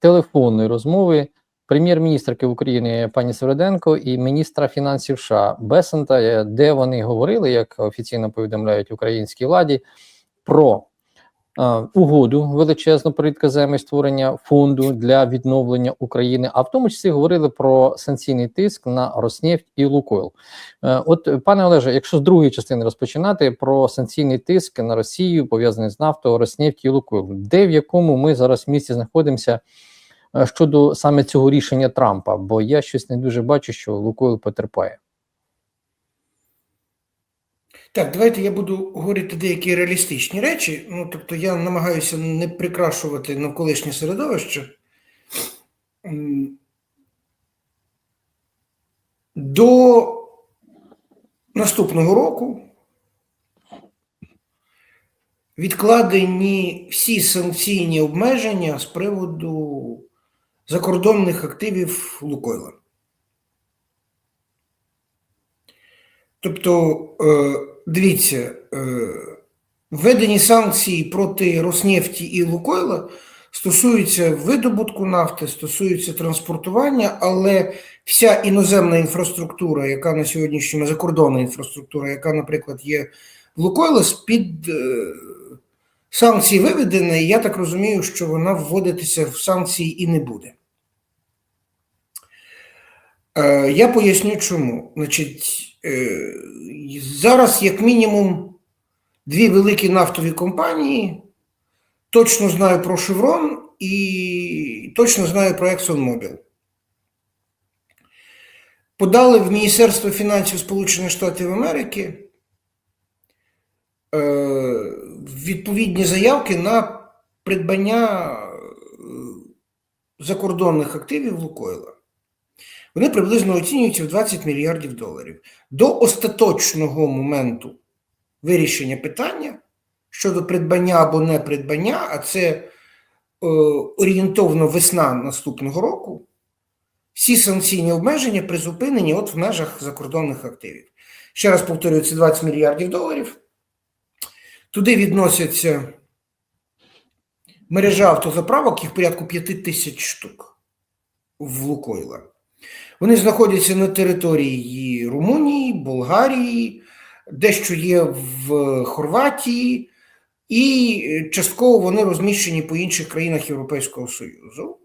телефонної розмови прем'єр-міністрки України пані Свереденко і міністра фінансів США Бесента, де вони говорили, як офіційно повідомляють українській владі, про е, угоду величезну про створення фонду для відновлення України, а в тому числі говорили про санкційний тиск на Роснефть і Лукойл. Е, От, пане Олеже, якщо з другої частини розпочинати про санкційний тиск на Росію, пов'язаний з нафтою, Роснефть і Лукойл, де в якому ми зараз місці знаходимося щодо саме цього рішення Трампа? Бо я щось не дуже бачу, що Лукойл потерпає. Так, давайте я буду говорити деякі реалістичні речі. Ну, тобто я намагаюся не прикрашувати навколишнє середовище. До наступного року відкладені всі санкційні обмеження з приводу закордонних активів Лукойла. Тобто, е, дивіться, е, введені санкції проти Роснефті і Лукойла стосуються видобутку нафти, стосуються транспортування, але вся іноземна інфраструктура, яка на сьогоднішньому закордонна інфраструктура, яка, наприклад, є в Лукойла, з-під е, санкцій виведена, і я так розумію, що вона вводитися в санкції і не буде. Е, Я поясню чому. Значить, е, зараз, як мінімум, дві великі нафтові компанії. Точно знаю про Chevron і точно знаю про ExxonMobil. Подали в Міністерство фінансів Сполучених Штатів Америки е, відповідні заявки на придбання закордонних активів Лукойла. Вони приблизно оцінюються в 20 мільярдів доларів. До остаточного моменту вирішення питання щодо придбання або не придбання, а це е, орієнтовно весна наступного року, всі санкційні обмеження призупинені от в межах закордонних активів. Ще раз повторюю, це 20 мільярдів доларів. Туди відносяться мережа автозаправок, їх порядку 5 тисяч штук в Лукойла. Вони знаходяться на території Румунії, Болгарії, дещо є в Хорватії, і частково вони розміщені по інших країнах Європейського Союзу.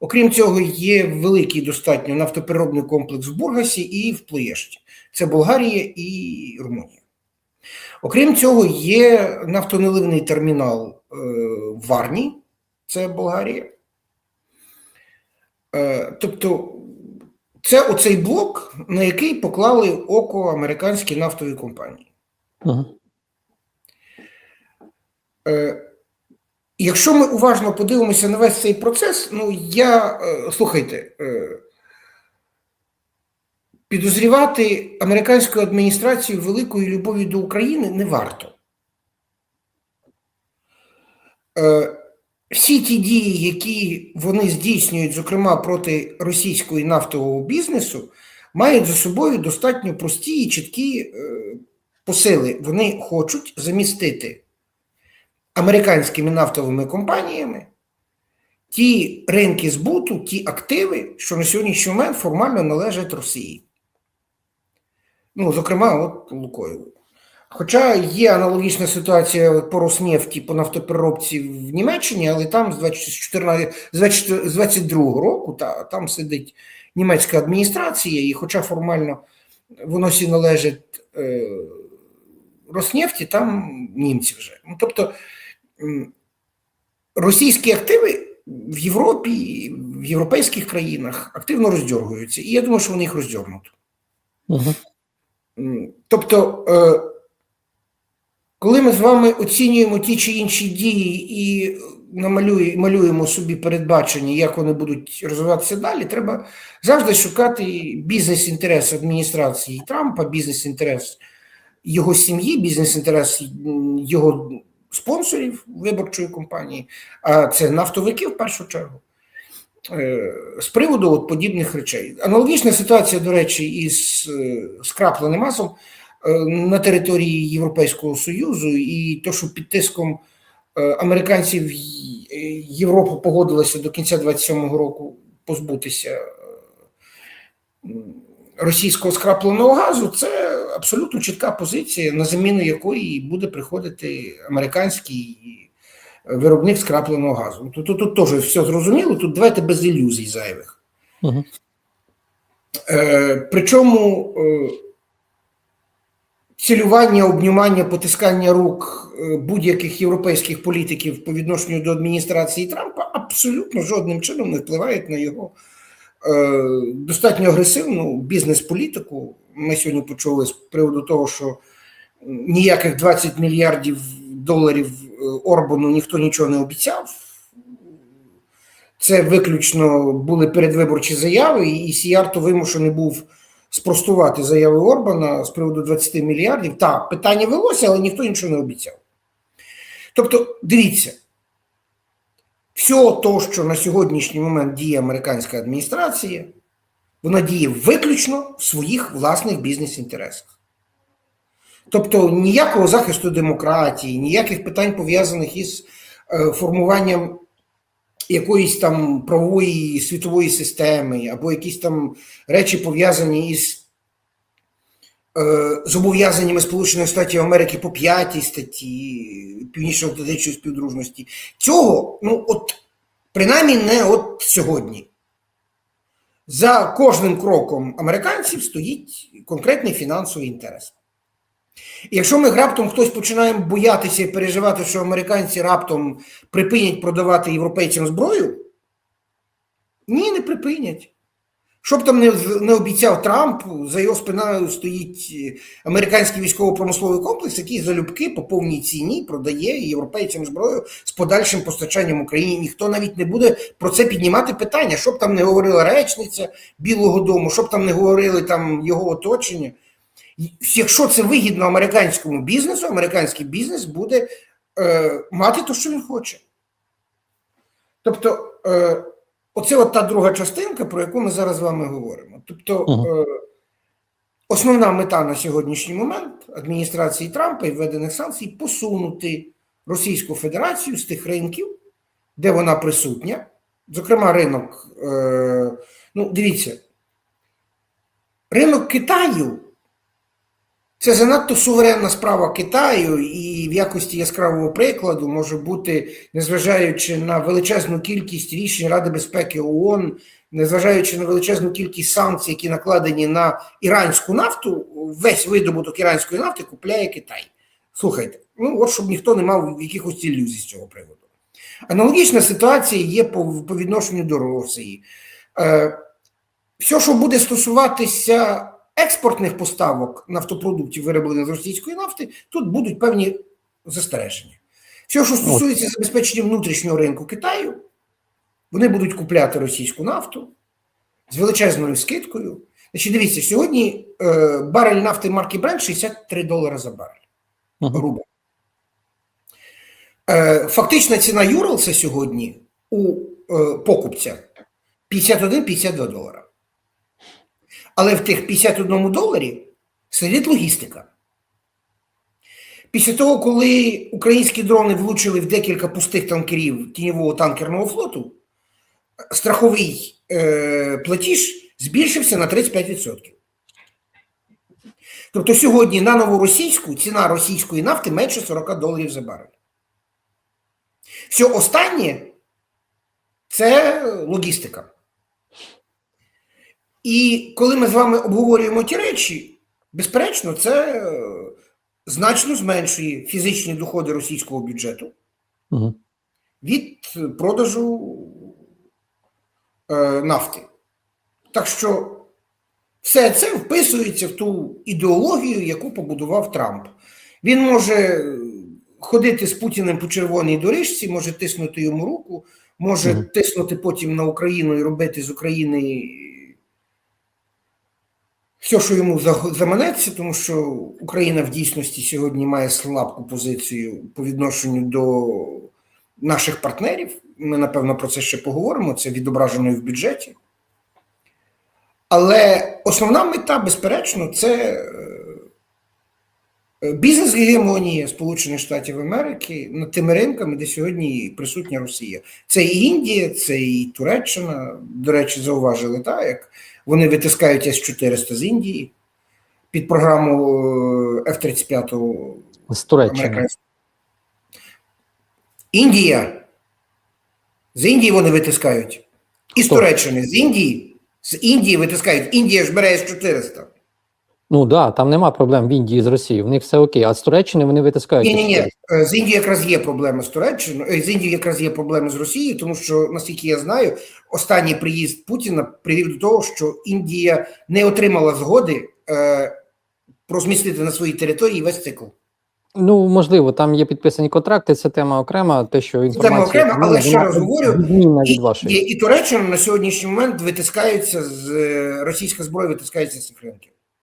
Окрім цього, є великий достатньо нафтопереробний комплекс в Бургасі і в Плоєшті. Це Болгарія і Румунія. Окрім цього, є нафтоналивний термінал е, в Варні, це Болгарія. Е, тобто, це оцей блок, на який поклали око американські нафтові компанії. Угу. Е, Якщо ми уважно подивимося на весь цей процес, ну я е, слухайте, е, підозрівати американську адміністрацію великої любові до України не варто. Е, всі ті дії, які вони здійснюють, зокрема проти російського і нафтового бізнесу, мають за собою достатньо прості і чіткі е, посили. Вони хочуть замістити американськими нафтовими компаніями ті ринки збуту, ті активи, що на сьогоднішній момент формально належать Росії. Ну, зокрема, от Лукойлу. Хоча є аналогічна ситуація по Роснефті, по нафтопереробці в Німеччині, але там з 2014, з 20 з 22 року та, там сидить німецька адміністрація, і хоча формально воно всі належить е, Роснефті, там німці вже. Ну, тобто російські активи в Європі, в європейських країнах активно роздергуються. І я думаю, що вони їх роздернуть. Угу. Тобто, е, коли ми з вами оцінюємо ті чи інші дії і малюємо собі передбачення, як вони будуть розвиватися далі, треба завжди шукати бізнес-інтерес адміністрації Трампа, бізнес-інтерес його сім'ї, бізнес-інтерес його спонсорів виборчої кампанії, а це нафтовики в першу чергу. е, З приводу от подібних речей. Аналогічна ситуація, до речі, із скрапленим масом е, на території Європейського Союзу, і то, що під тиском е, американці в е, Європа погодилася до кінця 27-го року позбутися е, російського скрапленого газу, це абсолютно чітка позиція, на заміну якої буде приходити американський виробник скрапленого газу. Тут, тут, тут теж все зрозуміло, тут давайте без ілюзій зайвих. Угу. Е, причому е, цілювання, обнімання, потискання рук е, будь-яких європейських політиків по відношенню до адміністрації Трампа абсолютно жодним чином не впливають на його е, достатньо агресивну бізнес-політику. Ми сьогодні почули з приводу того, що ніяких 20 мільярдів доларів е, Орбану ніхто нічого не обіцяв. Це виключно були передвиборчі заяви, і Сіярто вимушений був спростувати заяви Орбана з приводу 20 мільярдів. Так, питання велося, але ніхто нічого не обіцяв. Тобто, дивіться, все то, що на сьогоднішній момент діє американська адміністрація, вона діє виключно в своїх власних бізнес-інтересах. Тобто ніякого захисту демократії, ніяких питань пов'язаних із е, формуванням якоїсь там правової світової системи, або якісь там речі пов'язані із е, зобов'язаннями Сполучених Штатів Америки по п'ятій статті Північно-Атлантичної співдружності. Цього, ну от принаймні не от сьогодні. За кожним кроком американців стоїть конкретний фінансовий інтерес. Якщо ми раптом хтось починаємо боятися і переживати, що американці раптом припинять продавати європейцям зброю, ні, не припинять. Що б там не, не обіцяв Трамп, за його спиною стоїть е, американський військово-промисловий комплекс, який залюбки по повній ціні продає європейцям зброю з подальшим постачанням Україні. Ніхто навіть не буде про це піднімати питання, що б там не говорила речниця Білого Дому, що б там не говорили там його оточення. Якщо це вигідно американському бізнесу, американський бізнес буде е, мати те, що він хоче. Тобто, е, оце от та друга частинка, про яку ми зараз з вами говоримо. Тобто, е, основна мета на сьогоднішній момент адміністрації Трампа і введених санкцій посунути Російську Федерацію з тих ринків, де вона присутня. Зокрема, ринок, е, ну, дивіться, ринок Китаю. Це занадто суверенна справа Китаю, і в якості яскравого прикладу може бути, незважаючи на величезну кількість рішень Ради безпеки ООН, незважаючи на величезну кількість санкцій, які накладені на іранську нафту, весь видобуток іранської нафти купляє Китай. Слухайте, ну от щоб ніхто не мав якихось ілюзій з цього приводу. Аналогічна ситуація є по, по відношенню до Росії. Е, все, що буде стосуватися експортних поставок нафтопродуктів, вироблених з російської нафти, тут будуть певні застереження. Все, що стосується забезпечення внутрішнього ринку Китаю, вони будуть купляти російську нафту з величезною скидкою. Значить, дивіться, сьогодні е, барель нафти марки Brent 63 долари за барель. Рубль. Е, фактична ціна Юралса сьогодні у е, покупця 51-52 долара. Але в тих 51 доларі сидить логістика. Після того, коли українські дрони влучили в декілька пустих танкерів тіньового танкерного флоту, страховий е, платіж збільшився на 35%. Тобто сьогодні на новоросійську ціна російської нафти менше 40 доларів за барель. Все останнє це логістика. І коли ми з вами обговорюємо ті речі, безперечно, це е, значно зменшує фізичні доходи російського бюджету Угу. від продажу е, нафти. Так що все це вписується в ту ідеологію, яку побудував Трамп. Він може ходити з Путіним по червоній доріжці, може тиснути йому руку, може Мгм. тиснути потім на Україну і робити з України все, що йому заманеться, тому що Україна в дійсності сьогодні має слабку позицію по відношенню до наших партнерів. Ми, напевно, про це ще поговоримо. Це відображено і в бюджеті. Але основна мета, безперечно, це е, Е, Бізнес-гегемонія Сполучених Штатів Америки над тими ринками, де сьогодні присутня Росія. Це і Індія, це і Туреччина. До речі, зауважили так, як вони витискають С-400 з Індії під програму е, F-35 З Туреччини. Індія. З Індії вони витискають. І з Туреччини, з Індії. З Індії витискають. Індія ж бере С-400. Ну да, там нема проблем в Індії з Росією. В них все окей. А з Туреччини вони витискають. Ні, ні, ні. З Індії якраз є проблеми з Туреччиною, е, з Індії якраз є проблеми з Росією, тому що, наскільки я знаю, останній приїзд Путіна привів до того, що Індія не отримала згоди е, розмістити на своїй території весь цикл. Ну можливо, там є підписані контракти. Це тема окрема. Те, що інформація окрема, але ще раз говорю, І, і, і Туреччина на сьогоднішній момент витискається з е, російська зброя витискається з цих ринків.